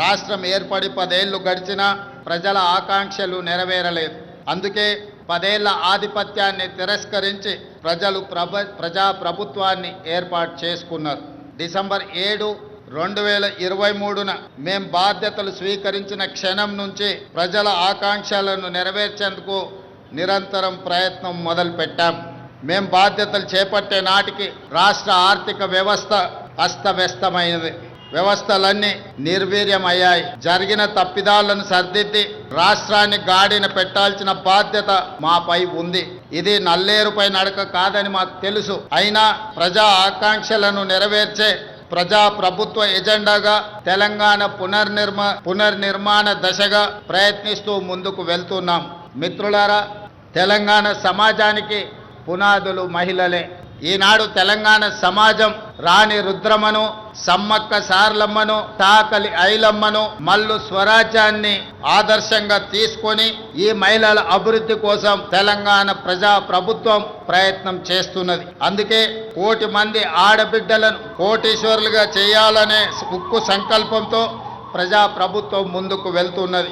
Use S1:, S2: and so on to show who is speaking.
S1: రాష్ట్రం ఏర్పడి పదేళ్ళు గడిచినా ప్రజల ఆకాంక్షలు నెరవేరలేదు. అందుకే పదేళ్ళ ఆధిపత్యాన్ని తిరస్కరించి ప్రజలు ప్రభ ప్రజా ప్రభుత్వాన్ని ఏర్పాటు చేసుకున్నారు. డిసెంబర్ ఏడు రెండు వేల ఇరవై మూడున మేం బాధ్యతలు స్వీకరించిన క్షణం నుంచి ప్రజల ఆకాంక్షలను నెరవేర్చేందుకు నిరంతరం ప్రయత్నం మొదలుపెట్టాం. మేం బాధ్యతలు చేపట్టే నాటికి రాష్ట్ర ఆర్థిక వ్యవస్థ అస్తవ్యస్తమైనది. వ్యవస్థలన్నీ నిర్వీర్యమయ్యాయి. జరిగిన తప్పిదాలను సర్దిద్ది రాష్ట్రాన్ని గాడిన పెట్టాల్సిన బాధ్యత మాపై ఉంది. ఇది నల్లేరుపై నడక కాదని మాకు తెలుసు. అయినా ప్రజా ఆకాంక్షలను నెరవేర్చే ప్రజా ప్రభుత్వ ఎజెండాగా తెలంగాణ పునర్నిర్మా పునర్నిర్మాణ దశగా ప్రయత్నిస్తూ ముందుకు వెళ్తున్నాం. మిత్రులారా తెలంగాణ సమాజానికి పునాదులు మహిళలే. ఈనాడు తెలంగాణ సమాజం రాణి రుద్రమను సమ్మక్క సార్లమ్మను తాకలి ఐలమ్మను మల్లు స్వరాజ్యాన్ని ఆదర్శంగా తీసుకొని ఈ మహిళల అభివృద్ధి కోసం తెలంగాణ ప్రజా ప్రభుత్వం ప్రయత్నం చేస్తున్నది. అందుకే కోటి మంది ఆడబిడ్డలను కోటీశ్వరులుగా చేయాలనే ఉక్కు సంకల్పంతో ప్రజా ప్రభుత్వం ముందుకు వెళ్తున్నది.